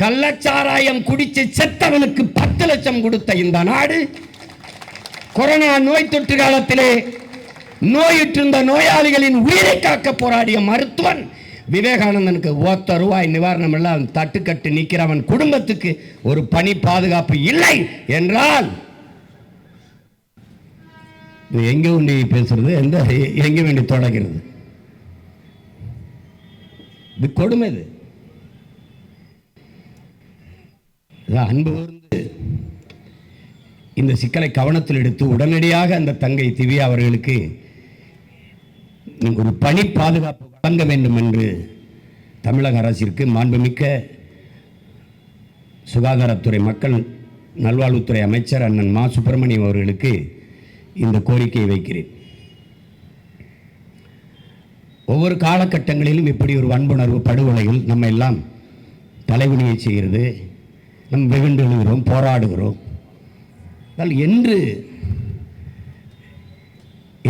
கள்ளச்சாராயம் குடிச்சு செத்தவனுக்கு பத்து லட்சம் கொடுத்த இந்த நாடு கொரோனா நோய் தொற்று காலத்திலே நோயுற்றிருந்த நோயாளிகளின் உயிரை காக்க போராடிய மருத்துவன் விவேகானந்தனுக்கு ஒத்த ரூபாய் நிவாரணம் எல்லாம் தட்டுக்கட்டு நிற்கிறவன் குடும்பத்துக்கு ஒரு பணி பாதுகாப்பு இல்லை என்றால் இது எங்க வேண்டி பேசுறது? எந்த எங்க வேண்டி தொடங்கிறது இது கொடுமை இது. அன்பு கூர்ந்து இந்த சிக்கலை கவனத்தில் எடுத்து உடனடியாக அந்த தங்கை திவ்யா அவர்களுக்கு ஒரு பணி பாதுகாப்பு வழங்க வேண்டும் என்று தமிழக அரசிற்கு மாண்புமிக்க சுகாதாரத்துறை மக்கள் நல்வாழ்வுத்துறை அமைச்சர் அண்ணன் மா சுப்பிரமணியம் அவர்களுக்கு இந்த கோரிக்கையை வைக்கிறேன். ஒவ்வொரு காலகட்டங்களிலும் இப்படி ஒரு வன்புணர்வு படுகொலைகள் நம்ம எல்லாம் தலைவணியை செய்கிறது. நம் வெகுண்டு எழுகிறோம் போராடுகிறோம். என்று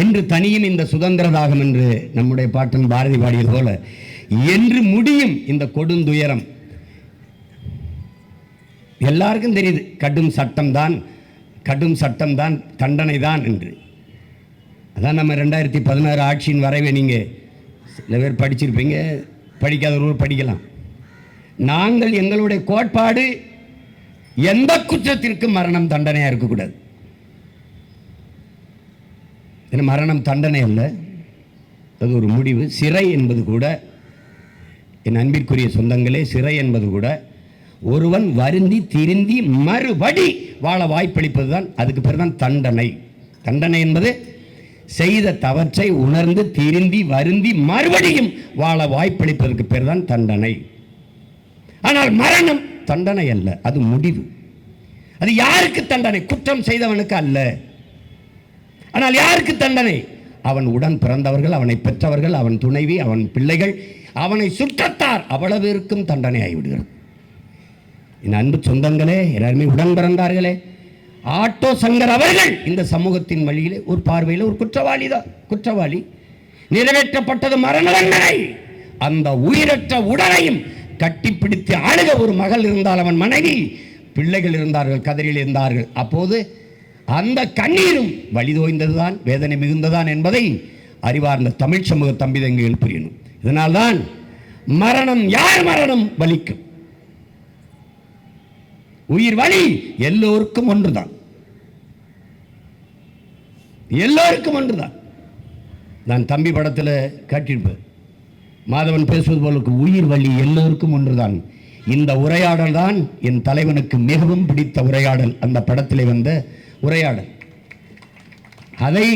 என்று தனியும் இந்த சுதந்திர தாகம் என்று நம்முடைய பாட்டன் பாரதி பாடியது போல என்று முடியும் இந்த கொடுந்துயரம். எல்லாருக்கும் தெரியுது கடும் சட்டம் தான் கடும் சட்டம்தான் தண்டனை தான் என்று. அதான் நம்ம ரெண்டாயிரத்தி பதினாறு ஆட்சியின் வரைவை நீங்கள் சில பேர் படிச்சிருப்பீங்க படிக்காதவர்கள் படிக்கலாம். நாங்கள் எங்களுடைய கோட்பாடு எந்த குற்றத்திற்கும் மரணம் தண்டனையாக இருக்கக்கூடாது? ஏன்னா மரணம் தண்டனை அல்ல. அது ஒரு முடிவு. சிறை என்பது கூட என் அன்பிற்குரிய சொந்தங்களே சிறை என்பது கூட ஒருவன் வருந்தி திருந்தி மறுபடி வாழ வாய்ப்பளிப்பது தான் அதுக்கு பேர் தான் தண்டனை. தண்டனை என்பது செய்த தவற்றை உணர்ந்து திருந்தி வருந்தி மறுபடியும் வாழ வாய்ப்பளிப்பதற்கு பேர் தான் தண்டனை. ஆனால் மரணம் தண்டனை அல்ல அது முடிவு. அது யாருக்கு தண்டனை? குற்றம் செய்தவனுக்கு அல்ல. ஆனால் யாருக்கு தண்டனை? அவன் உடன் பிறந்தவர்கள் அவனை பெற்றவர்கள் அவன் துணைவி அவன் பிள்ளைகள் அவனை சுற்றத்தார் அவ்வளவிற்கும் தண்டனை ஆகிவிடுகிறது. என் அன்பு சொந்தங்களே எல்லாருமே உடன் பிறந்தார்களே ஆட்டோ சங்கர் அவர்கள் இந்த சமூகத்தின் வழியிலே ஒரு பார்வையில் ஒரு குற்றவாளி தான் குற்றவாளி. நிறைவேற்றப்பட்டது மரண தண்டனை. அந்த உயிரற்ற உடலையும் கட்டிப்பிடித்து அழுக ஒரு மகள் இருந்தால் அவன் மனைவி. பிள்ளைகள் இருந்தார்கள் கதறியில் இருந்தார்கள். அப்போது அந்த கண்ணீரும் வழிதோய்ந்ததுதான் வேதனை மிகுந்ததான் என்பதை அறிவார்ந்த தமிழ் சமூக தம்பிதங்கைகள் புரியணும் இதனால்தான் மரணம் யார் மரணம்? வலிக்கும் உயிர் வலி எல்லோருக்கும் ஒன்றுதான். எல்லோருக்கும் ஒன்றுதான். நான் தம்பி படத்தில் காட்டியிருப்பேன் மாதவன் பேசுவது போலுக்கு உயிர் வழி எல்லோருக்கும் ஒன்றுதான். இந்த உரையாடல் தான் என் தலைவனுக்கு மிகவும் பிடித்த உரையாடல். அந்த படத்திலே வந்த உரையாடல். அதை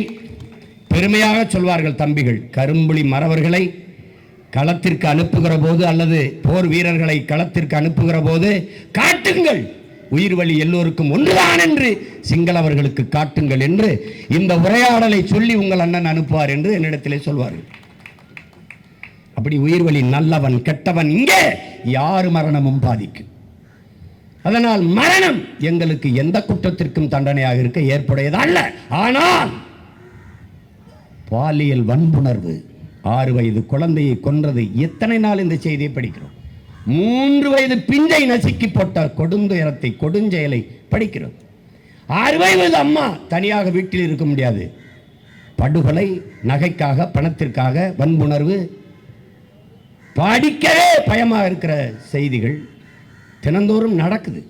பெருமையாக சொல்வார்கள் தம்பிகள். கரும்புலி மறவர்களை களத்திற்கு அனுப்புகிற போது அல்லது போர் வீரர்களை களத்திற்கு அனுப்புகிற போது காட்டுங்கள். உயிர் வழி எல்லோருக்கும் ஒன்றுதான் என்று சிங்களவர்களுக்கு காட்டுங்கள் என்று இந்த உரையாடலை சொல்லி உங்கள் அண்ணன் அனுப்புவார் என்று என்னிடத்திலே சொல்வார்கள். அப்படி உயிர் வழி நல்லவன் கெட்டவன் இங்கே யார் மரணமும் பாதிக்கும் அதனால் மரணம் எங்களுக்கு எந்த குற்றத்திற்கும் தண்டனையாக இருக்க ஏற்புடையதல்ல ஆனால் பாலியல் வன்புணர்வு ஆறு வயது குழந்தையை கொன்றது எத்தனை நாள் இந்த செய்தியை படிக்கிறோம்? மூன்று வயது பிஞ்சை நசுக்கி போட்ட கொடுந்துயரத்தை கொடுஞ்செயலை படிக்கிறோம். ஆறு வயது அம்மா தனியாக வீட்டில் இருக்க முடியாது. படுகொலை நகைக்காக பணத்திற்காக வன்புணர்வு படிக்கவே பயமாக இருக்கிற செய்திகள் தினந்தோறும் நடக்குது.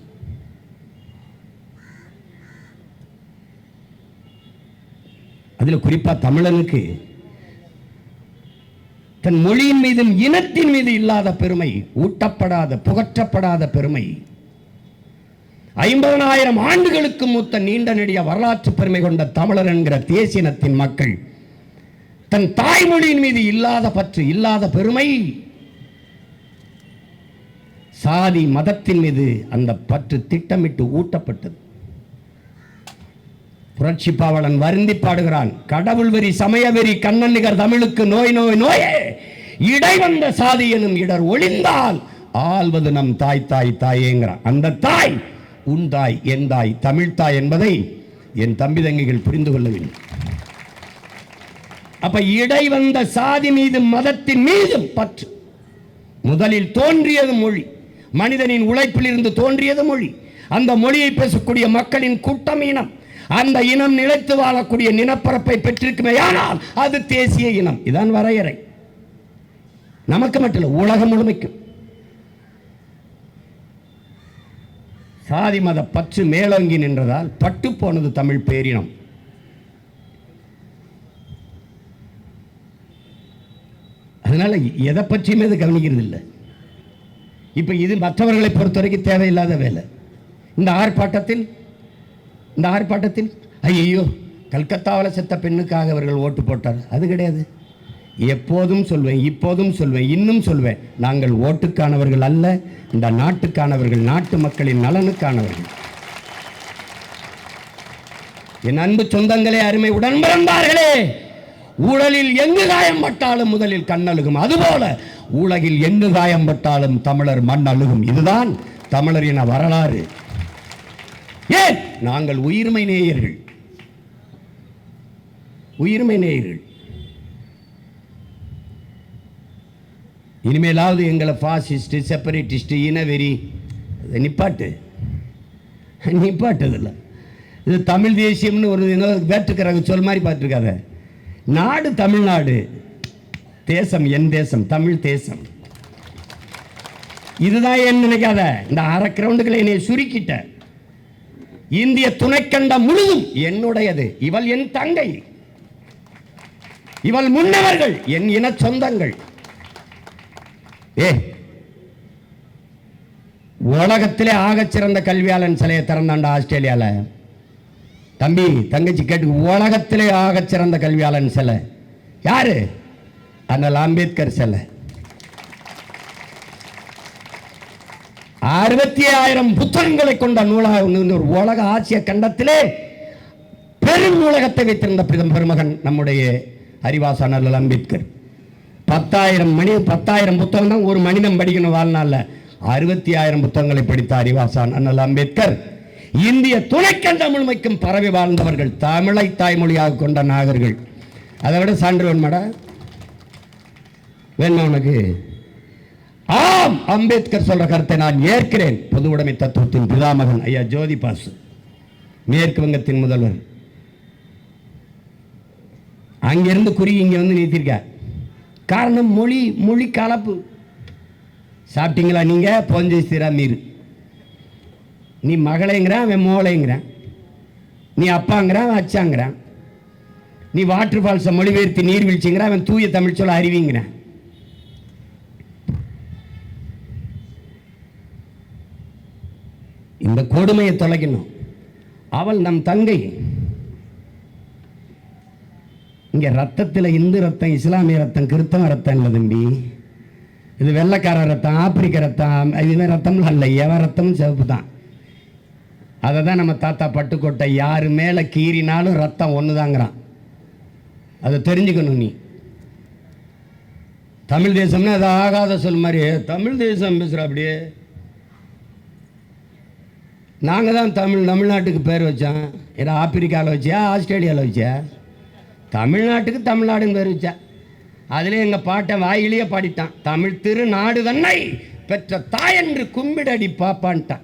அதில் குறிப்பாக தமிழனுக்கு தன் மொழியின் மீதும் இனத்தின் மீது இல்லாத பெருமை ஊட்டப்படாத புகற்றப்படாத பெருமை ஐம்பதனாயிரம் ஆண்டுகளுக்கு மூத்த நீண்ட நெடிய வரலாற்று பெருமை கொண்ட தமிழர் என்கிற தேசியனத்தின் மக்கள் தன் தாய்மொழியின் மீது இல்லாத பற்று இல்லாத பெருமை சாதி மதத்தின் மீது அந்த பற்று திட்டமிட்டு ஊட்டப்பட்டது. புரட்சி பாவலன் வருந்தி பாடுகிறான் கடவுள் வெறி சமய வெறி கண்ணன் நிகர் தமிழுக்கு நோய் நோய் நோயே! இடை வந்த சாதி எனும் இடர் ஒளிந்தால் ஆள்வது நம் தாய் தாய் தாயேங்கிறான் அந்த தாய் உன் தாய் என் தாய் தமிழ் தாய் என்பதை என் தம்பி தங்கைகள் புரிந்து கொள்ள வேண்டும். அப்ப இடை வந்த சாதி மீது மதத்தின் மீதும் பற்று. முதலில் தோன்றியது மொழி. மனிதனின் உழைப்பில் இருந்து தோன்றியது மொழி. அந்த மொழியை பேசக்கூடிய மக்களின் கூட்டம் இனம். அந்த இனம் நிலைத்து வாழக்கூடிய நிலப்பரப்பை பெற்றிருக்குமேயானால் அது தேசிய இனம். இதான் வரையறை. நமக்கு மட்டும் இல்லை உலகம் முழுமைக்கும். சாதி மத பற்று மேலோங்கி நின்றதால் பட்டு போனது தமிழ் பேரினம். அதனால எதை பற்றியுமே இது கவனிக்கிறது இல்லை இப்போ இது மற்றவர்களை பொறுத்த வரைக்கும் தேவையில்லாத வேலை. இந்த ஆர்ப்பாட்டத்தில் இந்த ஆர்ப்பாட்டத்தில் ஐயோ கல்கத்தாவில் செத்த பெண்ணுக்காக அவர்கள் ஓட்டு போட்டார். அது கிடையாது. எப்போதும் சொல்வேன் இப்போதும் சொல்வேன் இன்னும் சொல்வேன். நாங்கள் ஓட்டுக்கானவர்கள் அல்ல இந்த நாட்டுக்கானவர்கள் நாட்டு மக்களின் நலனுக்கானவர்கள். என் அன்பு சொந்தங்களே அருமை உடன் பிறந்தார்களே ஊழலில் எங்கு காயம் பட்டாலும் முதலில் கண்ணழுகும் அதுபோல உலகில் எங்கு காயம் பட்டாலும் தமிழர் மண் அழுகும். இதுதான் தமிழர் என வரலாறு. ஏன்? நாங்கள் உயிர்மை நேயர்கள். உயிர்மை நேயர்கள். இனிமேலாவது எங்களை ஃபாசிஸ்ட் செப்பரேட்டிஸ்ட் இனவெறி அதை நிப்பாட்டு. இதில் இது தமிழ் தேசியம்னு ஒரு வேற்றுக்கிறாங்க சொல் மாதிரி பார்த்துருக்காத. நாடு தமிழ்நாடு. தேசம் என் தேசம் தமிழ் தேசம். இதுதான் ஏன் நினைக்காத. இந்த அரை கிரவுண்டுகளை என்னை சுருக்கிட்ட. இந்திய துணைக்கண்டம் முழுதும் என்னுடையது. இவள் என் தங்கை. இவள் முன்னவர்கள் என் இன சொந்தங்கள். ஏ உலகத்திலே ஆகச் சிறந்த கல்வியாளன் சிலையை திறந்தாண்டா ஆஸ்திரேலியால. தம்பி தங்கச்சி கேட்டு உலகத்திலே ஆகச் சிறந்த கல்வியாளன் சிலை. யாரு? அண்ணல் அம்பேத்கர் சிலை. அறுபத்தி ஆயிரம் புத்தகங்களை கொண்ட நூலாக ஒரு உலக ஆசிய கண்டத்திலே பெரும் நூலகத்தை வைத்திருந்த பெரும் பெருமகன் நம்முடைய அறிவாசன் அண்ணல் அம்பேத்கர். பத்தாயிரம் மணி பத்தாயிரம் புத்தகம் தான் ஒரு மனிதன் படிக்கணும் வாழ்நாளில். அறுபத்தி ஆயிரம் புத்தகங்களை படித்த அறிவாசான் அண்ணல் அம்பேத்கர். இந்திய துணைக்கண்ட முழுமைக்கும் பரவி வாழ்ந்தவர்கள் தமிழை தாய்மொழியாக கொண்ட நாகர்கள். அதை விட சான்று வேணுமாடா? வேணுமா உனக்கு? ஆம் அம்பேத்கர் சொல்ற கருத்தை நான் ஏற்கிறேன். பொது உடைமை தத்துவத்தின் பிதாமகன் ஐயா ஜோதி பாசு மேற்கு வங்கத்தின் முதல்வர். அங்கிருந்து குறி இங்க வந்து நீத்திருக்க காரணம் மொழி மொழி கலப்பு. சாப்பிட்டீங்களா நீங்க? பொஞ்சை சிரா மீறு நீ மகளைங்கிறான் அவன் மோளைங்கிறான். நீ அப்பாங்கிறான் அவன் அச்சாங்கிறான். நீ வாட்டர் ஃபால்ஸை மொழிபெயர்த்து நீர்வீழ்ச்சிங்கிறான் அவன் தூய தமிழ் சொல்ல அறிவிங்கிறான். இந்த கொடுமையை தொலைக்கணும். அவள் நம் தங்கை. இங்க ரத்தத்தில் இந்து ரத்தம் இஸ்லாமிய ரத்தம் கிறித்தவ ரத்தம் இல்லை தம்பி. இது வெள்ளைக்கார ரத்தம் ஆப்பிரிக்க ரத்தம் இதுவே ரத்தம்லாம் இல்லை எவன் ரத்தமும் சிவப்பு தான். அதை தான் நம்ம தாத்தா பட்டுக்கோட்டை. யார் மேலே கீறினாலும் ரத்தம் ஒன்று தாங்கிறான் அதை தெரிஞ்சுக்கணும் நீ. தமிழ் தேசம்னா அது ஆகாத சொல் மாதிரி. தமிழ் தேசம் பேசுகிற அப்படியே. நாங்கள் தான் தமிழ் தமிழ்நாட்டுக்கு பேர் வச்சோம். ஏன்னா ஆப்பிரிக்காவில் வச்சியா ஆஸ்திரேலியாவில் வச்சியா? தமிழ்நாட்டுக்கு தமிழ்நாடுன்னு பேர் வச்சா. அதிலே எங்கள் பாட்டை வாயிலேயே பாடிட்டான். தமிழ் திருநாடு தன்னை பெற்ற தாயென்று கும்பிடடி பாப்பான்ட்டான்.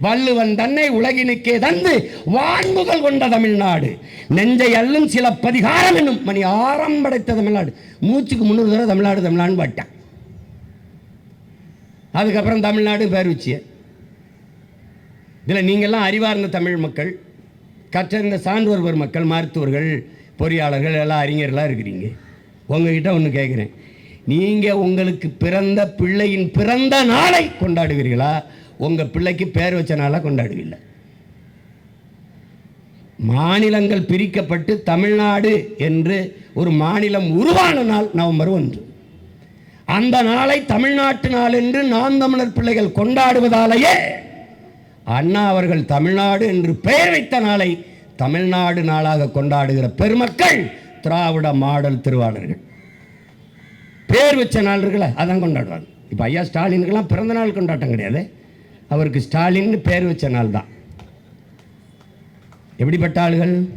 வள்ளுவன் தன்னை உலகினுக்கே தந்து வான்முதல் கொண்ட தமிழ்நாடு. நெஞ்சை அல்லும் சில பதிகாரம் என்னும் மணி ஆரம் படைத்த தமிழ்நாடு. மூச்சுக்கு முன்னூறு தடவை தமிழ்நாடு தமிழ்நாடுன்னு பாட்டான். அதுக்கப்புறம் தமிழ்நாடு பேர் வச்சிய இதில் நீங்கள்லாம் அறிவார்ந்த தமிழ் மக்கள் கற்றறிந்த சான்றோர் மக்கள் மருத்துவர்கள் பொறியாளர்கள் எல்லாம் அறிஞர்களாக இருக்கிறீங்க. உங்ககிட்ட ஒன்று கேட்குறேன். நீங்கள் உங்களுக்கு பிறந்த பிள்ளையின் பிறந்த நாளை கொண்டாடுவீர்களா? உங்கள் பிள்ளைக்கு பேர் வச்ச நாளாக கொண்டாடுவீங்களா மாநிலங்கள் பிரிக்கப்பட்டு தமிழ்நாடு என்று ஒரு மாநிலம் உருவான நாள் நவம்பர் ஒன்று. அந்த நாளை தமிழ்நாட்டு நாள் என்று நாம் தமிழர் பிள்ளைகள் கொண்டாடுவதாலேயே அண்ணா அவர்கள் தமிழ்நாடு என்று பெயர் வைத்த நாளை தமிழ்நாடு நாளாக கொண்டாடுகிற பெருமக்கள் திராவிட மாடல் திருவாளர்கள். பேர் வச்ச நாள் இருக்குல்ல அதான் கொண்டாடுவாங்க. இப்போ ஐயா ஸ்டாலினுக்கெல்லாம் பிறந்த நாள் கொண்டாட்டம் கிடையாது. அவருக்கு ஸ்டாலின்னு பேர் வச்ச நாள் தான் எப்படிப்பட்ட ஆளுகள்?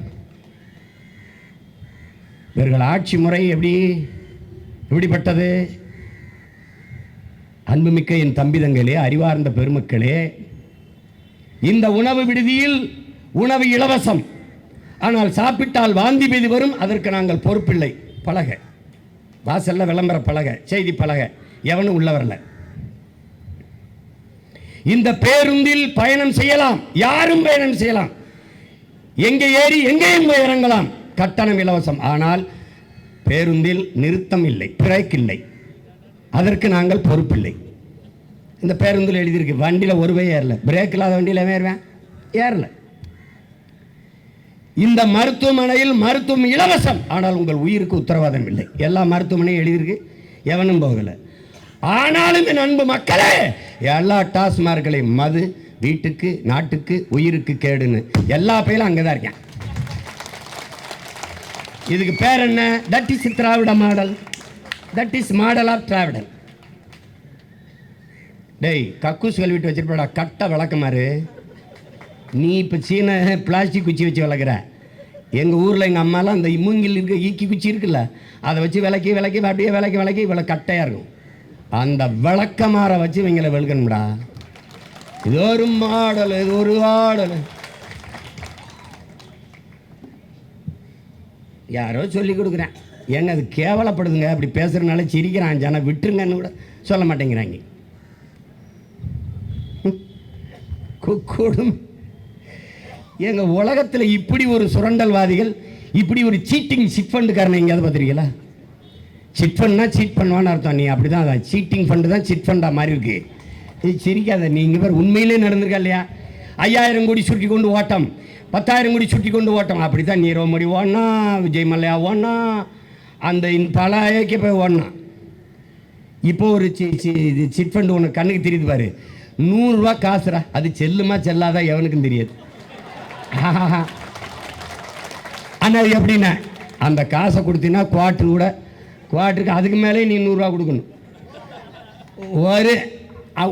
இவர்கள் ஆட்சி முறை எப்படி எப்படிப்பட்டது? அன்புமிக்க என் தம்பிதங்களே அறிவார்ந்த பெருமக்களே இந்த உணவு விடுதியில் உணவு இலவசம். ஆனால் சாப்பிட்டால் வாந்தி மீது வரும் அதற்கு நாங்கள் பொறுப்பில்லை. பலக. வாசல்ல விளம்பர பலக செய்தி பலக. எவனும் உள்ள வரல. இந்த பேருந்தில் பயணம் செய்யலாம். யாரும் பயணம் செய்யலாம். எங்கே ஏறி எங்கேயும் போய் இறங்கலாம். கட்டணம் இலவசம். ஆனால் பேருந்தில் நிறுத்தம் இல்லை. பிரேக் இல்லை. அதற்கு நாங்கள் பொறுப்பில்லை. இந்த பேருந்தில் எழுதியிருக்கு. வண்டியில் ஒருவே ஏறல. பிரேக் இல்லாத வண்டியில் ஏறுவேன்? ஏறல. இந்த மருத்துவமனையில் மருத்துவம் இலவசம். ஆனால் உங்கள் உயிருக்கு உத்தரவாதம் இல்லை. எல்லா மருத்துவமனையும் எழுதியிருக்கு. எவனும் போகலை. ஆனாலும் என் அன்பு மக்களே எல்லா டாஸ்மார்களையும் மது வீட்டுக்கு நாட்டுக்கு உயிருக்கு கேடுன்னு எல்லா பயிலும் அங்கே தான் இருக்கேன். இதுக்கு பேர் என்ன? That is Dravida model. That is model of திராவிடல் டேய் கக்கூஸ் கழுவிட்டு வச்சிருப்படா கட்ட விளக்கமாறு நீ இப்போ சீன பிளாஸ்டிக் குச்சி வச்சு விளக்குற. எங்கள் ஊரில் எங்கள் அம்மாலாம் அந்த மூங்கில் இருக்க ஈக்கி குச்சி இருக்குல்ல அதை வச்சு விளக்கி விளக்கி அப்படியே விளக்கி விளக்கி இவ்வளோ கட்டையாக இருக்கும். அந்த விளக்கமாற வச்சு இவங்களை வெளுக்கணும்டா இது ஒரு மாடல் இது ஒரு ஆடல். யாரோ சொல்லி கொடுக்குறேன். ஏங்க அது கேவலப்படுதுங்க? அப்படி பேசுறதுனால சிரிக்கிறான். ஜன விட்டுருங்கன்னு கூட சொல்ல மாட்டேங்கிறாங்க. கு- கொடுமை. எங்க உலகத்தில் இப்படி ஒரு சுரண்டல்வாதிகள் இப்படி ஒரு சீட்டிங் சிட்ஃபண்டுக்காரனை எங்கேயாவது பார்த்துருக்கீங்களா? சிட் ஃபண்ட்னா சீட் பண்ணுவான்னு அர்த்தம். நீ அப்படி தான் சீட்டிங் ஃபண்டு தான் சிட் ஃபண்டாக மாதிரி இருக்கு. இது சிரிக்காத நீங்கள் பேர் உண்மையிலே நடந்திருக்கா இல்லையா? ஐயாயிரம் கோடி சுருட்டி கொண்டு ஓட்டம். பத்தாயிரம் கோடி சுருட்டி கொண்டு ஓட்டம். அப்படி தான் நீரவ மோடி ஓடனா விஜய் மல்லையா ஓடனா அந்த பல ஐக்கிய போய் ஓடனான் இப்போ ஒரு சி- சி- இது சிட் ஃபண்டு உனக்கு கண்ணுக்கு தெரியுது பாரு. நூறுரூவா காசுடா. அது செல்லுமா செல்லாதா எவனுக்கும் தெரியாது. ஆனால் அது எப்படின்னா அந்த காசை கொடுத்தீங்கன்னா குவார்ட்ரு கூட குவார்ட்டருக்கு அதுக்கு மேலே நீ நூறுரூவா கொடுக்கணும். ஒரு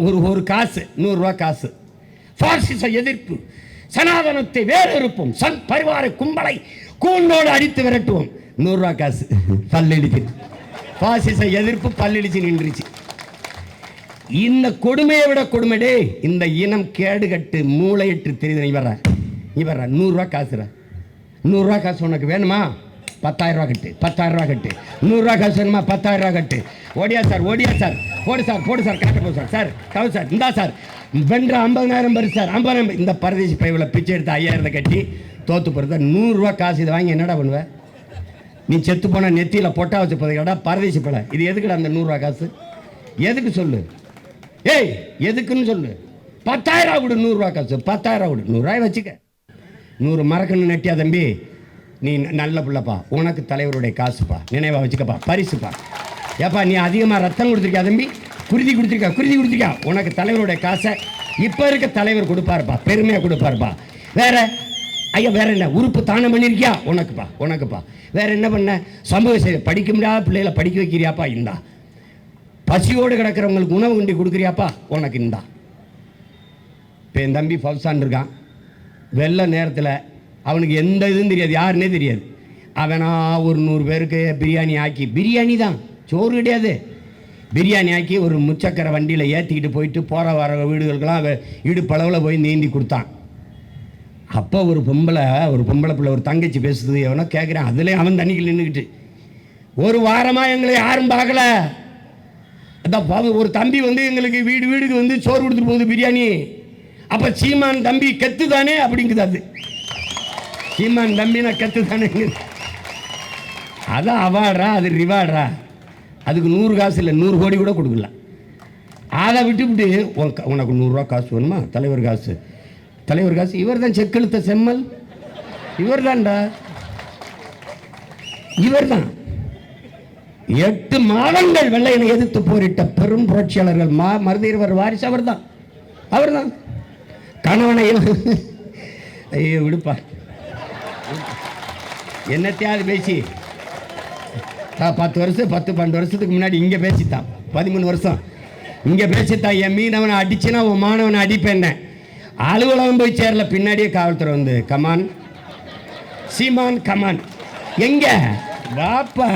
ஒரு ஒரு காசு நூறுரூவா காசு. பாசிச எதிர்ப்பு சனாதனத்தை வேறு இருப்போம் சன் பரிவார கும்பலை கூண்டோடு அடித்து விரட்டுவோம். நூறுரூவா காசு பல்லடிச்சு பாசிச எதிர்ப்பு பல்லடிச்சு நின்றுச்சு. இந்த கொடுமையை விட கொடுமைடே இந்த இனம் கேடுகட்டு மூளையிட்டு தெரியுது நீ இவர நீ நூறுரூவா காசுற நூறுரூவா காசு உனக்கு வேணுமா? பத்தாயிரம் ரூபா கட்டு பத்தாயிரம் ரூபா கட்டு. நூறுரூவா காசு வேணுமா? பத்தாயிரம் ரூபா கட்டு. ஓடியா சார் ஓடியா சார். போடு சார் போடு சார் கரெக்டாக போ சார். சார் கவு சார் இந்தா சார். வென்ற ஐம்பதனாயிரம் பரு சார் ஐம்பதாயிரம் இந்த பரதேசி பைவில் பிச்சை எடுத்து ஐயாயிரத்தை கட்டி தோத்து போகிறத நூறுரூவா காசு இதை வாங்கி என்னடா பண்ணுவேன் நீ செத்து போன நெத்தியில் பொட்டா வச்சு போதைக்கடா பரதேசி பழ இது எதுக்குடா அந்த நூறுரூவா காசு? எதுக்கு சொல்லு? ஏய் எதுக்குன்னு சொல்லு? பத்தாயிரம் விடு நூறுரூவா காசு. பத்தாயிரம் விடு நூறுரூவாய் வச்சுக்க. நூறு மறக்கணும் நெட்டியா தம்பி? நீ ந- நல்ல பிள்ளைப்பா. உனக்கு தலைவருடைய காசுப்பா. நினைவாக வச்சுக்கப்பா. பரிசுப்பா. ஏப்பா நீ அதிகமாக ரத்தம் கொடுத்துருக்கியா தம்பி? குருதி கொடுத்துருக்கா குருதி கொடுத்துருக்கா உனக்கு தலைவருடைய காசை இப்போ இருக்க தலைவர் கொடுப்பாருப்பா. பெருமையாக கொடுப்பாருப்பா. வேற ஐயா வேற என்ன? உறுப்பு தானம் பண்ணியிருக்கியா உனக்குப்பா. உனக்குப்பா. வேற என்ன பண்ண? சமூக சேவை படிக்க முடியாத பிள்ளைகளை படிக்க வைக்கிறியாப்பா? இந்தா. பசியோடு கிடக்கிறவங்களுக்கு உணவு உண்டி கொடுக்குறியாப்பா? உனக்கு இந்தா. இப்போ என் தம்பி ஃபவுசான் இருக்கான். வெள்ள நேரத்தில் அவனுக்கு எந்த இதுவும் தெரியாது யாருன்னே தெரியாது. அவனா ஒரு நூறு பேருக்கு பிரியாணி ஆக்கி பிரியாணி தான் சோறு கிடையாது. பிரியாணி ஆக்கி ஒரு முச்சக்கரை வண்டியில் ஏற்றிக்கிட்டு போயிட்டு போகிற வர வீடுகளுக்கெல்லாம் அவன் இடுப்பளவில் போய் நீந்தி கொடுத்தான். அப்போ ஒரு பொம்பளை ஒரு பொம்பளை பிள்ளை ஒரு தங்கச்சி பேசுது எவனோ கேட்குறான் அதுலேயும் அவன் தண்ணிக்கு நின்றுக்கிட்டு ஒரு வாரமாக எங்களை யாரும் பார்க்கல. அதான் ஒரு தம்பி வந்து எங்களுக்கு வீடு வீடுக்கு வந்து சோறு கொடுத்துட்டு போகுது பிரியாணி. அப்போ சீமான் தம்பி கெத்து தானே அப்படிங்குது அது. சீமான் தம்பினா கெத்து தானே அதான் அவார்டா அது ரிவார்டா அதுக்கு நூறு காசு இல்லை நூறு கோடி கூட கொடுக்கல அதை விட்டுவிட்டு உனக்கு உனக்கு நூறுரூவா காசு வேணுமா? தலைவர் காசு. தலைவர் காசு இவர் தான் செக்கெழுத்த செம்மல். இவர் தான்டா இவர் தான் எட்டு மாதங்கள் வெள்ளையனை எதிர்த்து போரிட்ட பெரும் புரட்சியாளர்கள் மா மருதீரவர் வாரிசு அவர்தான். அவர்தான். கணவனையும் ஐயோ விடுப்பா. என்னத்தையாவது பேசி. பத்து வருஷம் பத்து பன்னெண்டு வருஷத்துக்கு முன்னாடி இங்கே பேசித்தான். பதிமூணு வருஷம். இங்கே பேசித்தான் என் மீனவனை அடிச்சுன்னா உன் மாணவனை அடிப்பேன் அலுவலகம் போய் சேரல பின்னாடியே காவல்துறை வந்து கமான் சீமான் கமான் எங்க? வாப்பா.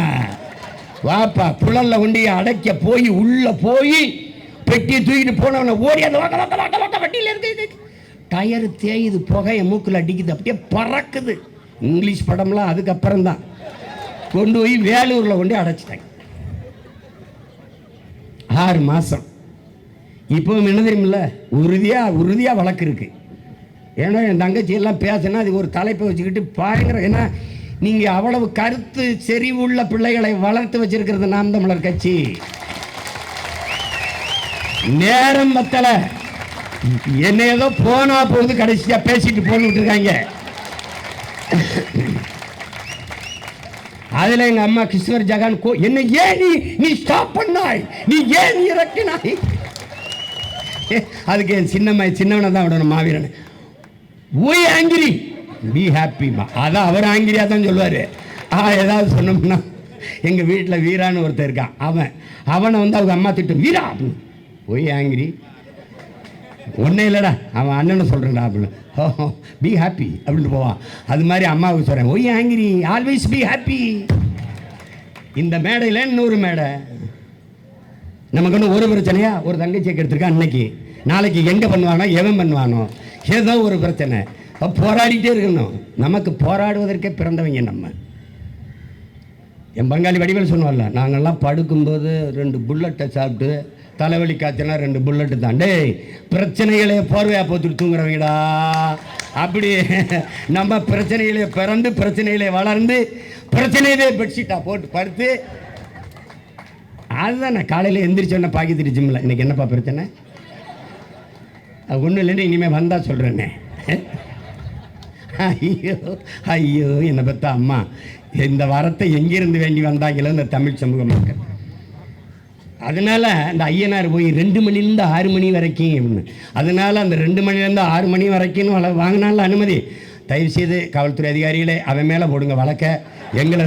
வாப்பா புழல்ல கொண்டு அடைக்க போய் உள்ள போய் பெட்டியை தூக்கிட்டு போனவன ஓடி அந்த வாக்க வாக்க வாக்க வாக்க வண்டியில் இருக்கு டயர் தேயுது புகையை மூக்கில் அடிக்குது அப்படியே பறக்குது. இங்கிலீஷ் படம்லாம் அதுக்கப்புறம் தான் கொண்டு போய் வேலூரில் கொண்டு அடைச்சிட்டாங்க. ஆறு மாதம் இப்போவும் என்ன தெரியுமில்ல? உறுதியாக உறுதியாக வழக்கு இருக்குது ஏன்னா என் தங்கச்சி எல்லாம் பேசினா அது ஒரு தலைப்பை வச்சுக்கிட்டு பயங்கர ஏன்னா நீங்கள் அவ்வளவு கருத்து செறிவுள்ள பிள்ளைகளை வளர்த்து வச்சிருக்கிறது நாம் தமிழர் கட்சி. நேரம் பத்தலை. என்ன ஏதோ போனா போகுது கடைசியாக பேசிட்டு போன்னு இருக்காங்க. அதில் எங்கள் அம்மா கிருஷ்ணர் ஜகான் கோ என்ன ஏன் நீ நீ ஸ்டாப் பண்ணாய்? நீ ஏன் இறக்கினாய்? அதுக்கு என் சின்னம்மா சின்னவனை தான் விடணும் மாவீரன். ஓய் ஆங்கிரி? பி ஹாப்பிமா அதான் அவர் ஆங்கிரியா தான் சொல்லுவார். ஆ ஏதாவது சொன்னோம்னா எங்கள் வீட்டில் வீரான்னு ஒருத்தர் இருக்கான். அவன் அவனை வந்து அவங்க அம்மா திட்டம். வீரா! அப்படின்னு ஒய் ஆங்கிரி? ஒன்றே இல்லைடா. அவன் அண்ணனை சொல்கிறேன்டா அப்படின்னு. ஓ பி ஹாப்பி அப்படின்னு போவான் அது மாதிரி அம்மாவுக்கு சொல்கிறேன் why angry always be happy இந்த மேடையில் இன்னொரு மேடை. நமக்கு ஒன்றும் ஒரு பிரச்சனையா? ஒரு தங்கச்சியை கெடுத்திருக்கான் அன்னைக்கு. நாளைக்கு எங்கே பண்ணுவானோ எவன் பண்ணுவானோ? ஏதோ ஒரு பிரச்சனை. அப்ப போராடிட்டே இருக்கணும். நமக்கு போராடுவதற்கே பிறந்தவங்க நம்ம. என் பங்காளி வடிவேல் சொன்னோம்ல நாங்கள்லாம் படுக்கும்போது ரெண்டு புல்லட்டை சாப்பிட்டு தலைவலி காய்ச்சனா ரெண்டு புல்லட்டு தான். டேய் பிரச்சனைகளே போர்வையாக போத்துட்டு தூங்குறவங்கடா. அப்படி நம்ம பிரச்சனைகளே பிறந்து பிரச்சனைகளே வளர்ந்து பிரச்சனையிலே பெட்ஷீட்டா போட்டு படுத்து அதுதான் நான் காலையில் எந்திரிச்சோன்னே பாக்கி திரிச்சுமில்ல இன்னைக்கு என்னப்பா பிரச்சனை? அது ஒன்றும் இல்லைன்னு இனிமேல் வந்தால் சொல்கிறேன்னே ஐயோ ஐயோ என்னை பார்த்தா அம்மா இந்த வாரத்தை எங்கிருந்து வேண்டி வந்தாங்களோ இந்த தமிழ் சமூக மக்கள். அதனால அந்த ஐயனார் போய் ரெண்டு மணிலேருந்து ஆறு மணி வரைக்கும் அப்படின்னு அதனால அந்த ரெண்டு மணிலேருந்து ஆறு மணி வரைக்கும் வள வாங்கினால அனுமதி. தயவு செய்து காவல்துறை அதிகாரிகளே அவன் மேலே போடுங்க வழக்க. எங்களை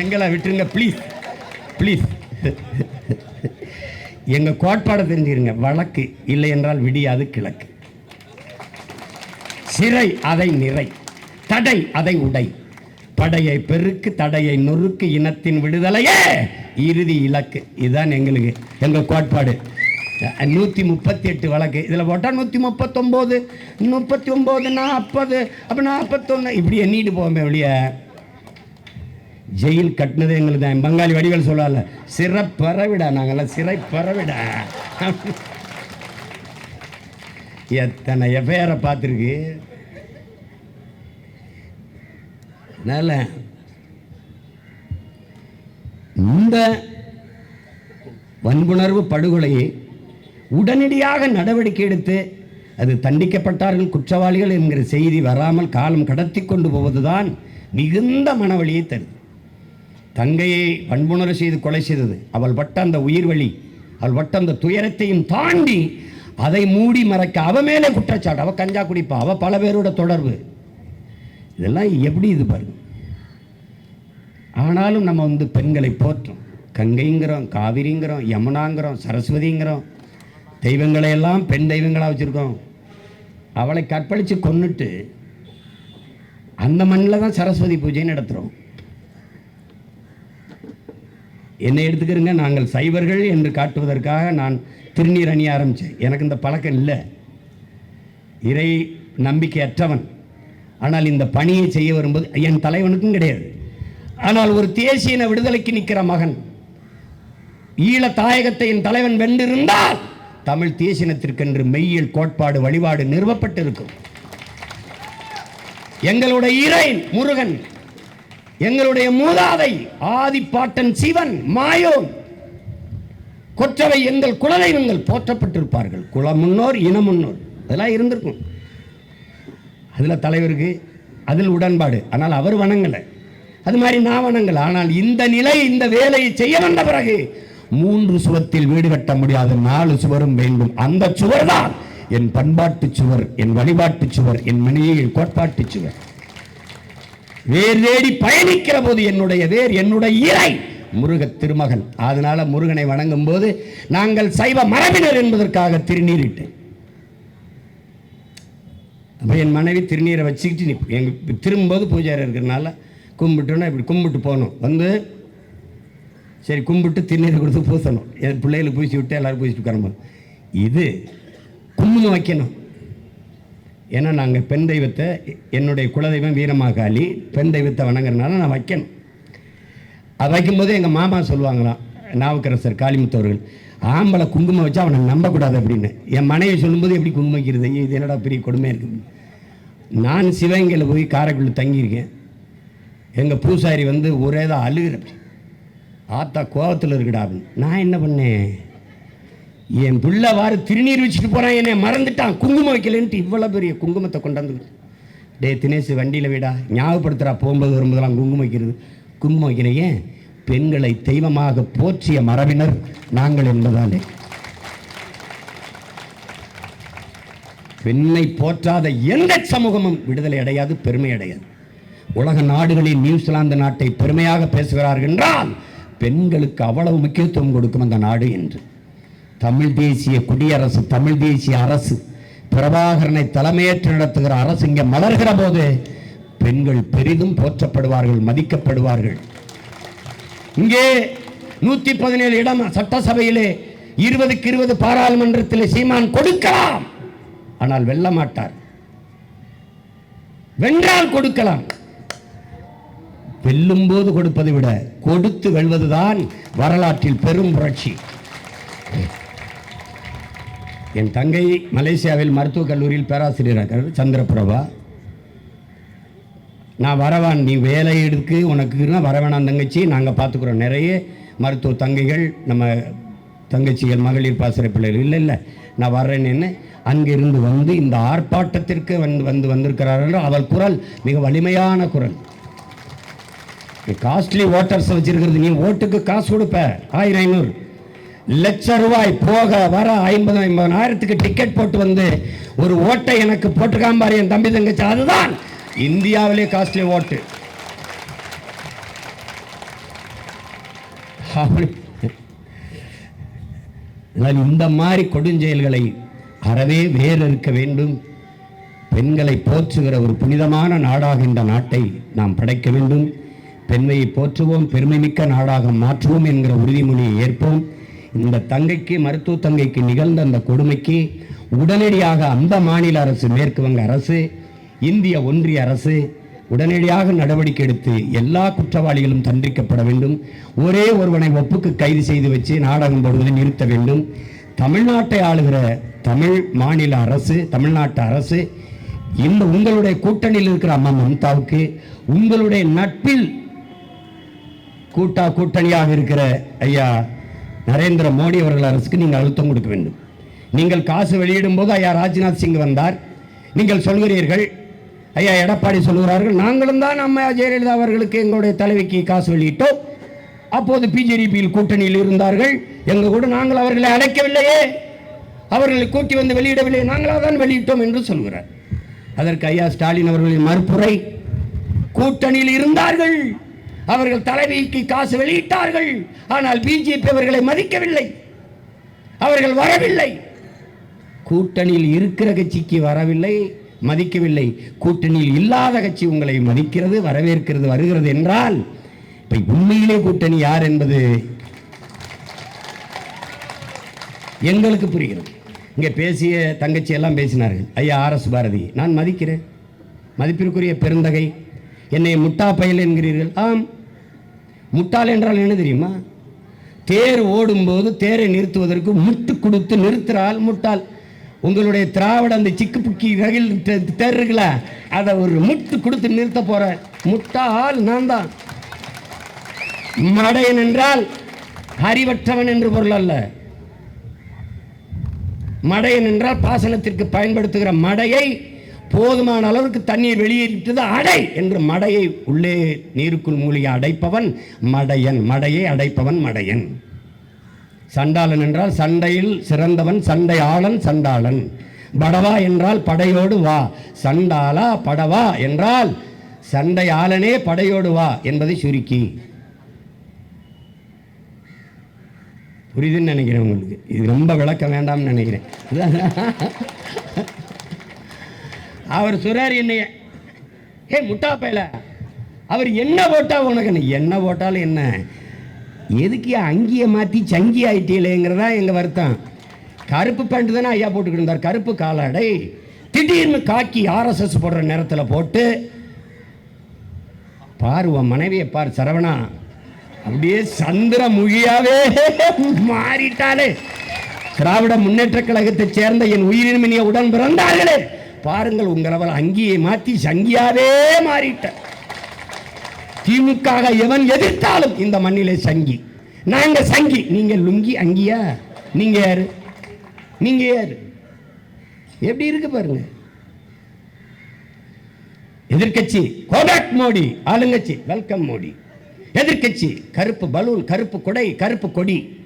எங்களை விட்டுருங்க ப்ளீஸ் ப்ளீஸ் எங்கள் கோட்பாடை தெரிஞ்சுக்கிறங்க வழக்கு இல்லை என்றால் விடியாது கிழக்கு. சிறை அதை நிறை. தடை அதை உடை. படையை பெருக்கு தடையை நொறுக்கு இனத்தின் விடுதலையே! இறுதி இலக்கு. இதுதான் எங்களுக்கு எங்கள் கோட்பாடு. நூற்றி முப்பத்தி எட்டு வழக்கு. இதில் போட்டால் நூற்றி முப்பத்தொம்போது முப்பத்தி ஒம்பது நாற்பது அப்போ நாற்பத்தொன்று இப்படி எண்ணிட்டு போவோமே வெளியே ஜெயில் கட்டினது எங்களுக்கு தான். பங்காளி வடிவல் சொல்லல சிறை பறவிடா நாங்கள்லாம் சிறை பறவிடா எத்தனை எஃப்ஐஆரை பார்த்துருக்கு? அதனால் இந்த வன்புணர்வு படுகொலையை உடனடியாக நடவடிக்கை எடுத்து அது தண்டிக்கப்பட்டார்கள் குற்றவாளிகள் என்கிற செய்தி வராமல் காலம் கடத்தி கொண்டு போவதுதான் மிகுந்த மனவழியை தருது. தங்கையை வன்புணர்வு செய்து கொலை செய்தது அவள் பட்ட அந்த உயிர் வழி அவள் பட்ட அந்த துயரத்தையும் தாண்டி அதை மூடி மறைக்க அவ மேலே குற்றச்சாட்டு அவள் கஞ்சா குடிப்பா அவள் பல பேரோட தொடர்பு. இதெல்லாம் எப்படி இது பாருங்க. ஆனாலும் நம்ம வந்து பெண்களை போற்றோம். கங்கைங்கிறோம் காவிரிங்கிறோம் யமுனாங்கிறோம் சரஸ்வதிங்கிறோம். தெய்வங்களை எல்லாம் பெண் தெய்வங்களாக வச்சுருக்கோம். அவளை கற்பழித்து கொன்னுட்டு அந்த மண்ணில் தான் சரஸ்வதி பூஜை நடத்துகிறோம் என்னை எடுத்துக்கிறங்க நாங்கள் சைவர்கள் என்று காட்டுவதற்காக நான் திருநீர் அணிய ஆரம்பித்தேன் எனக்கு இந்த பழக்கம் இல்லை. இறை நம்பிக்கையற்றவன். ஆனால் இந்த பணியை செய்ய வரும்போது என் தலைவனுக்கும் கிடையாது. ஆனால் ஒரு தேசியன விடுதலைக்கு நிற்கிற மகன் ஈழ தாயகத்தை என் தலைவன் வென்றிருந்தால் தமிழ் தேசினத்திற்கென்று மெய்யியல் கோட்பாடு வழிபாடு நிறுவப்பட்டிருக்கும். எங்களுடைய இறை முருகன் எங்களுடைய மூதாதை ஆதிப்பாட்டன் சிவன் மாயோன் கொற்றவை எங்கள் குலதெய்வங்கள் போற்றப்பட்டிருப்பார்கள். குல முன்னோர் இன முன்னோர் அதெல்லாம் இருந்திருக்கும். அதில் தலைவருக்கு அதில் உடன்பாடு. ஆனால் அவர் வணங்கலை. அது மாதிரி நான் வணங்கலை. ஆனால் இந்த நிலை இந்த வேலையை செய்ய வந்த பிறகு மூன்று சுவத்தில் வீடு கட்ட முடியாத நாலு சுவரும் வேண்டும். அந்த சுவர் தான் என் பண்பாட்டு சுவர் என் வழிபாட்டு சுவர் என் மணியில் கோட்பாட்டு சுவர். வேர் தேடி பயணிக்கிற போது என்னுடைய வேர் என்னுடைய இறை முருக திருமகன். அதனால முருகனை வணங்கும் போது நாங்கள் சைவ மரபினர் என்பதற்காக திருநீரிட்டேன். அப்போ என் மனைவி திருநீரை வச்சுக்கிட்டு நிற்ப எங்கள் திரும்பும்போது பூஜாரி இருக்கிறனால கும்பிட்டோன்னா இப்படி கும்பிட்டு போகணும். வந்து சரி கும்பிட்டு திருநீரை கொடுத்து பூசணும். என் பிள்ளைகளுக்கு பூசி விட்டு எல்லாரும் பூசிட்டு உட்காரும்போது இது குங்குமம் வைக்கணும். ஏன்னா நாங்கள் பெண் தெய்வத்தை என்னுடைய குலதெய்வம் வீரமாகாளி பெண் தெய்வத்தை வணங்குறதுனால நான் வைக்கணும். அது வைக்கும்போது எங்கள் மாமா சொல்லுவாங்களாம் நாவுக்கரசர் காளிமுத்தவர்கள் ஆம்பளை குங்குமம் வச்சா அவனை நம்பக்கூடாது அப்படின்னு. என் மனைவி சொல்லும்போது எப்படி குங்குமம் வைக்கிறது? ஐயோ, இது என்னடா பெரிய கொடுமையாக இருக்குது நான் சிவகங்கையில் போய் காரைக்குள்ள தங்கியிருக்கேன். எங்கள் பூசாரி வந்து ஒரே தான் அழுகிற ஆத்தா கோபத்தில் இருக்குடா அப்படின்னு. நான் என்ன பண்ணேன்? என் பிள்ளை வாரு திருநீர் வச்சுட்டு போகிறான் என்னை மறந்துட்டான். குங்குமம் வைக்கலன்ட்டு இவ்வளோ பெரிய குங்குமத்தை கொண்டாந்து டே தினேஷ் வண்டியில் விடா? ஞாபகப்படுத்துகிறா போகும்போது வரும்போதெல்லாம் குங்குமம் வைக்கிறது. குங்குமம் வைக்கிறேன் ஏன் பெண்களை தெய்வமாக போற்றிய மரபினர் நாங்கள் என்பதாலே. பெண்ணை போற்றாத எந்த சமூகமும் விடுதலை அடையாது பெருமை அடையாது. உலக நாடுகளில் நியூசிலாந்து நாட்டை பெருமையாக பேசுகிறார்கள் என்றால் பெண்களுக்கு அவ்வளவு முக்கியத்துவம் கொடுக்கும் அந்த நாடு என்று. தமிழ் தேசிய குடியரசு தமிழ் தேசிய அரசு பிரபாகரனை தலைமையேற்று நடத்துகிற அரசு இங்கே மலர்கிற போது பெண்கள் பெரிதும் போற்றப்படுவார்கள் மதிக்கப்படுவார்கள். இங்கே நூத்தி பதினேழு இடம் சட்டசபையிலே இருபதுக்கு இருபது பாராளுமன்றத்தில் சீமான் கொடுக்கலாம். ஆனால் வெல்ல மாட்டார். வென்றால் கொடுக்கலாம். வெல்லும் போது கொடுப்பதை விட கொடுத்து வெல்வதுதான் வரலாற்றில் பெரும் புரட்சி. என் தங்கை மலேசியாவில் மருத்துவக் கல்லூரியில் பேராசிரியராக சந்திரபிரபா. நான் வரவான் நீ வேலை எடுக்கு உனக்குன்னா வரவேணாம் தங்கச்சி. நாங்கள் பார்த்துக்குறோம் நிறைய மருத்துவ தங்கைகள் நம்ம தங்கச்சிகள் மகளிர் பாசறை பிள்ளைகள். இல்லை இல்லை நான் வர்றேன்னு அங்கிருந்து வந்து இந்த ஆர்ப்பாட்டத்திற்கு வந்து வந்து வந்திருக்கிறார்கள் அவள் குரல் மிக வலிமையான குரல். காஸ்ட்லி ஓட்டர்ஸ் வச்சிருக்கிறது. நீ ஓட்டுக்கு காசு கொடுப்ப. ஆயிரம் ஐநூறு. லட்ச ரூபாய் போக வர ஐம்பது ஐம்பதாயிரத்துக்கு டிக்கெட் போட்டு வந்து ஒரு ஓட்டை எனக்கு போட்டுக்காம பாரு என் தம்பி தங்கச்சி. அதுதான் இந்தியாவிலே காஸ்ட்லி ஓட்டு. அப்படி- இந்த மாதிரி கொடுஞ்செயல்களை அறவே வேறு இருக்க வேண்டும். பெண்களை போற்றுகிற ஒரு புனிதமான நாடாக இந்த நாட்டை நாம் படைக்க வேண்டும். பெண்மையை போற்றுவோம் பெருமைமிக்க நாடாக மாற்றுவோம் என்கிற உறுதிமொழியை ஏற்போம். இந்த தங்கைக்கு மருத்துவ தங்கைக்கு நிகழ்ந்த அந்த கொடுமைக்கு உடனடியாக அந்த மாநில அரசு மேற்கு வங்க அரசு இந்திய ஒன்றிய அரசு உடனடியாக நடவடிக்கை எடுத்து எல்லா குற்றவாளிகளும் தண்டிக்கப்பட வேண்டும். ஒரே ஒருவனை ஒப்புக்கு கைது செய்து வச்சு நாடகம் போடுவதை நிறுத்த வேண்டும். தமிழ்நாட்டை ஆளுகிற தமிழ் மாநில அரசு தமிழ்நாட்டு அரசு இந்த உங்களுடைய கூட்டணியில் இருக்கிற அம்மா மம்தாவுக்கு உங்களுடைய நட்பில் கூட்டா கூட்டணியாக இருக்கிற ஐயா நரேந்திர மோடி அவர்கள் அரசுக்கு நீங்கள் அழுத்தம் கொடுக்க வேண்டும். நீங்கள் காசு வெளியிடும் போது ஐயா ராஜ்நாத் சிங் வந்தார். நீங்கள் சொல்கிறீர்கள் ஐயா எடப்பாடி சொல்லுகிறார்கள் நாங்களும் தான் அம்மா ஜெயலலிதா அவர்களுக்கு எங்களுடைய தலைவிக்கு காசு வெளியிட்டோம். அப்போது பிஜேபியில் கூட்டணியில் இருந்தார்கள். எங்க கூட நாங்கள் அவர்களை அழைக்கவில்லையே அவர்களை கூட்டி வந்து வெளியிடவில்லை நாங்களாக தான் வெளியிட்டோம் என்று சொல்கிறார். அதற்கு ஐயா ஸ்டாலின் அவர்களின் மறுப்புரை கூட்டணியில் இருந்தார்கள். அவர்கள் தலைவிக்கு காசு வெளியிட்டார்கள். ஆனால் பிஜேபி அவர்களை மதிக்கவில்லை. அவர்கள் வரவில்லை. கூட்டணியில் இருக்கிற கட்சிக்கு வரவில்லை. மதிக்கவில்லை. கூட்டணியில் இல்லாத கட்சி உங்களை மதிக்கிறது வரவேற்கிறது வருகிறது என்றால் இப்போ உண்மையிலே கூட்டணி யார் என்பது எங்களுக்கு புரிகிறது. இங்கே பேசிய தங்கச்சி எல்லாம் பேசினார்கள். ஐயா ஆர் எஸ் பாரதி நான் மதிக்கிறேன். மதிப்பிற்குரிய பெருந்தகை என்னை முட்டா பயல் என்கிறீர்கள். ஆம். முட்டாள் என்றால் என்ன தெரியுமா? தேர் ஓடும்போது தேரை நிறுத்துவதற்கு முட்டு கொடுத்து நிறுத்துறால் முட்டாள். உங்களுடைய திராவிட அந்த சிக்கு புக்கி ரகில் தே- அதை ஒரு முட்டு கொடுத்து நிறுத்த போற முட்டால் நான் தான். மடையன் என்றால் அறிவற்றவன் என்று பொருள் அல்ல. மடையன் என்றால் பாசனத்திற்கு பயன்படுத்துகிற மடையை போதுமான அளவுக்கு தண்ணீர் வெளியேறிட்டது அடை என்று மடையை உள்ளே நீருக்குள் மூழ்கி அடைப்பவன் மடையன். மடையை அடைப்பவன் மடையன். சண்டாளன் என்றால் சண்டையில் சிறந்தவன் சண்டை ஆளன் சண்டாளன். படவா என்றால் படையோடு வா. சண்டாளா படவா என்றால் சண்டை ஆளனே படையோடு வா என்பதை சுருக்கி. புரியுதுன்னு நினைக்கிறேன் உங்களுக்கு. இது ரொம்ப விளக்கம் வேண்டாம்னு நினைக்கிறேன். அவர் சொல்றாரு என்னைய ஏ முட்டா பயல அவர் என்ன போட்டா உனக்கு? என்ன? என்ன போட்டாலும் என்ன? எதுக்கு அங்கேயே மாற்றி சங்கி ஆயிட்டீங்களேங்கிறதா எங்கள் வருத்தம்? கருப்பு பேண்ட் தானே ஐயா போட்டுக்கிட்டு இருந்தார். கருப்பு காலாடை. திடீர்னு காக்கி ஆர்எஸ்எஸ் போடுற நேரத்தில் போட்டு பாரு உன் மனைவியை பார் சரவணா. அப்படியே சந்திர முகியாவே மாறிட்டாலே திராவிட முன்னேற்ற கழகத்தைச் சேர்ந்த என் உயிரினுமினிய உடன் பிறந்தார்களே. பாருங்கள் உங்களவள் அங்கேயே மாற்றி சங்கியாவே மாறிட்ட. திமுக எவன் எதிர்த்தாலும் இந்த மண்ணிலே சங்கி. நாங்க சங்கி. நீங்க லுங்கி அங்கியா? நீங்க யாரு? நீங்க யாரு? எப்படி இருக்கு பாருங்க. எதிர்க்கட்சி கோபாக் மோடி ஆளுங்கட்சி வெல்கம் மோடி. எதிர்க்கட்சி கருப்பு பலூன் கருப்பு கொடை கருப்பு கொடி.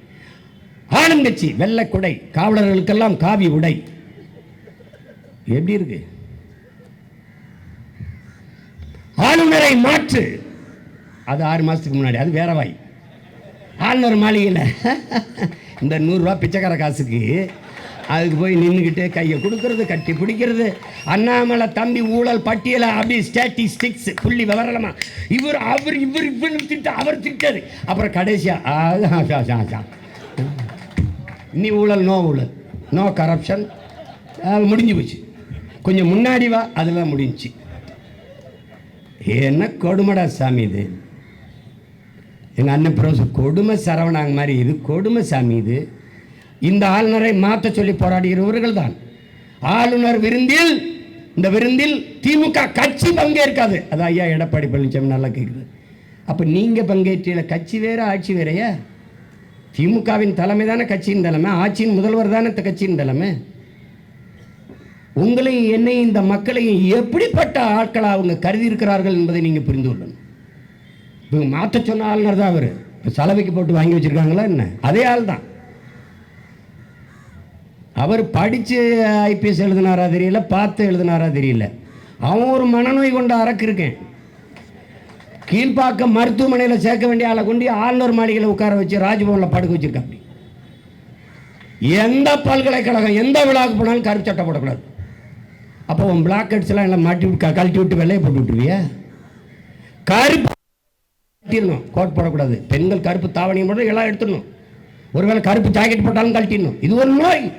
ஆளுங்கட்சி வெள்ளை கொடை. காவலர்களுக்கெல்லாம் காவி உடை. எப்படி இருக்கு? ஆளுநரை மாற்று. அது ஆறு மாதத்துக்கு முன்னாடி அது வேற வாய். ஆளுநர் மாளிகையில் இந்த நூறுரூவா பிச்சைக்கார காசுக்கு அதுக்கு போய் நின்றுக்கிட்டு கையை கொடுக்கறது கட்டி பிடிக்கிறது. அண்ணாமலை தம்பி ஊழல் பட்டியலை அப்படி ஸ்டாட்டிஸ்டிக்ஸ் புள்ளி விவரலமா இவர் அவர் இவர் இவர் திட்டு அவர் திட்டாரு. அப்புறம் கடைசியாக ஆ, நீ ஊழல் நோ ஊழல் நோ கரப்ஷன் முடிஞ்சு போச்சு. கொஞ்சம் முன்னாடி வா அதெல்லாம் முடிஞ்சு என்ன கொடுமடா சாமி இது. எங்கள் அண்ணன் ப்ரோஸ் கொடுமை சரவணாங்க மாதிரி இது கொடுமை சாமி இது. இந்த ஆளுநரை மாற்ற சொல்லி போராடுகிறவர்கள் தான். ஆளுநர் விருந்தில் இந்த விருந்தில் திமுக கட்சி பங்கேற்காது. அது ஐயா எடப்பாடி பழனிசாமி நல்லா கேட்குது அப்போ நீங்கள் பங்கேற்றில கட்சி வேற ஆட்சி வேறையா? திமுகவின் தலைமை தானே கட்சியின் தலைமை ஆட்சியின் முதல்வர் தானே இந்த கட்சியின் தலைமை? உங்களையும் என்னையும் இந்த மக்களையும் எப்படிப்பட்ட ஆட்களாக அவங்க கருதி இருக்கிறார்கள் என்பதை நீங்கள் புரிந்து கொள்ளணும். இவங்க மாற்ற சொன்ன ஆளுநர் தான் அவர். இப்போ சலவைக்கு போட்டு வாங்கி வச்சிருக்காங்களா என்ன? அதே ஆள் தான். அவர் படித்து ஐபிஎஸ் எழுதினாரா தெரியல பார்த்து எழுதினாரா தெரியல. அவன் ஒரு மனநோய் கொண்ட அரக்கு இருக்கேன். கீழ்ப்பாக்கம் மருத்துவமனையில் சேர்க்க வேண்டிய ஆளை கொண்டு ஆளுநர் மாளிகையில் உட்கார வச்சு ராஜ்பவனில் படுக்க வச்சிருக்காப்படி எந்த பல்கலைக்கழகம் எந்த விழாவுக்கு போனாலும் கருப்பு சட்டை போடக்கூடாது. அப்போ உன் பிளாக் ஹெட்ஸ்லாம் எல்லாம் மாட்டி விட்டு கழட்டி விட்டு வெள்ளையை போட்டு விட்டுருவியா? கருப்பு கட்டிடணும். கோட் போடக்கூடாது. பெண்கள் கருப்பு தாவணியும் மட்டும் எல்லாம் எடுத்துடணும். ஒருவேளை கருப்பு ஜாக்கெட் போட்டாலும் கழட்டிடணும். இது ஒரு நோய்.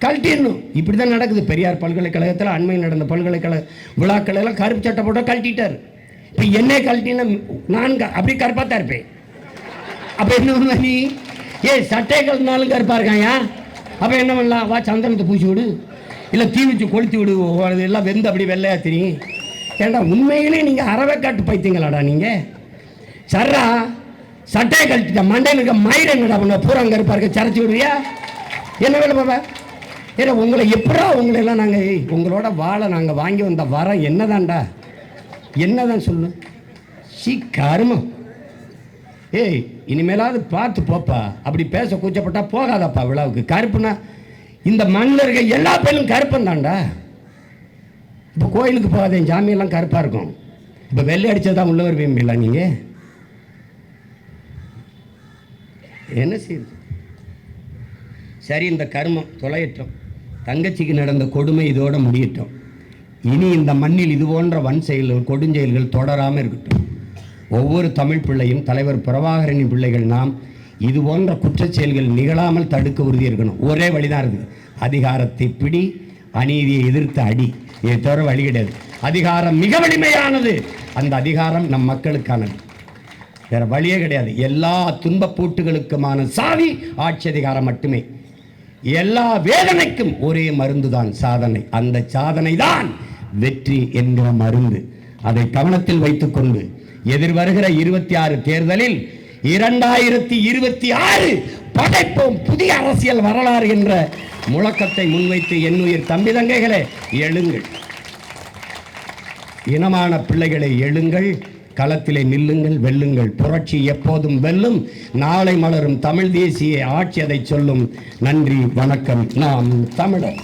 கழட்டிடணும். இப்படி தான் நடக்குது. பெரியார் பல்கலைக்கழகத்தில் அண்மையில் நடந்த பல்கலைக்கழக விழாக்கள் எல்லாம் கருப்பு சட்டை போட்டால் கழட்டிட்டார். இப்போ என்னை கழட்டினா நான் க- அப்படியே கருப்பாக தான் இருப்பேன். அப்போ என்ன பண்ணுவ நீ? ஏய் சட்டை கழட்டினாலும் கருப்பாக இருக்காயா? அப்போ என்ன பண்ணலாம்? வா சந்தனத்தை பூச்சி விடு. இல்லை தீ வச்சு கொளுத்தி விடு. எல்லாம் வெந்து அப்படி வெள்ளையா தெரியும். ஏண்டா உண்மையிலே நீங்கள் அறவைக்காட்டு பைத்தியங்களாடா நீங்கள் சர்ரா சட்டையை கழட்டிட்ட மண்டையில் இருக்க மயிர் என்னடா பண்ண பூரா அங்கே இருப்பாருக்க சரைச்சி விடுவியா என்ன வேலை பாப்பா? ஏன்னா உங்களை எப்படா உங்களெல்லாம் நாங்கள் உங்களோட வாழை நாங்கள் வாங்கி வந்த வரம் என்னதான்டா? என்னதான் சொல்லு? சி கருமம் ஏய் இனிமேலாவது பார்த்து போப்பா. அப்படி பேச கூச்சப்பட்டா போகாதப்பா விழாவுக்கு. கருப்புனா இந்த மண்ணில் இருக்க எல்லா பேரும் கருப்பன் தான்டா இப்போ கோயிலுக்கு போகாத என் கருப்பாக இருக்கும். இப்போ வெள்ளை அடிச்சது தான் வருவீங்களா நீங்கள் என்ன செய்யுது சரி இந்த கர்மம் தொலையட்டும். தங்கச்சிக்கு நடந்த கொடுமை இதோட முடியட்டும். இனி இந்த மண்ணில் இது போன்ற வன் செயல்கள் கொடுஞ்செயல்கள் தொடராமல் இருக்கட்டும். ஒவ்வொரு தமிழ் பிள்ளையும் தலைவர் பிரபாகரனின் பிள்ளைகள் நாம் இது போன்ற குற்றச்செயல்கள் நிகழாமல் தடுக்க உறுதி இருக்கணும். ஒரே வழிதான் இருக்குது. அதிகாரத்தை பிடி அநீதியை எதிர்த்து அடி. இதை தவிர வழி கிடையாது. அதிகாரம் மிக வலிமையானது. அந்த அதிகாரம் நம் மக்களுக்கானது. வேற வழியே கிடையாது. எல்லா துன்பப்பூட்டுகளுக்குமான சாவி ஆட்சி அதிகாரம் மட்டுமே. எல்லா வேதனைக்கும் ஒரே மருந்து தான் சாதனை. அந்த சாதனை தான் வெற்றி என்கிற மருந்து. அதை கவனத்தில் வைத்துக்கொண்டு எதிர்வருகிற இருபத்தி ஆறு தேர்தலில் இரண்டாயிரத்தி இருபத்தி ஆறு படைப்போம் புதிய அரசியல் வரலாறு என்ற முழக்கத்தை முன்வைத்து என்னுயிர் தம்பி தங்கைகளே எழுங்கள். இனமான பிள்ளைகளை எழுங்கள். களத்திலே நில்லுங்கள் வெல்லுங்கள். புரட்சி எப்போதும் வெல்லும். நாளை மலரும் தமிழ் தேசிய ஆட்சி அதை சொல்லும். நன்றி வணக்கம். நாம் தமிழர்.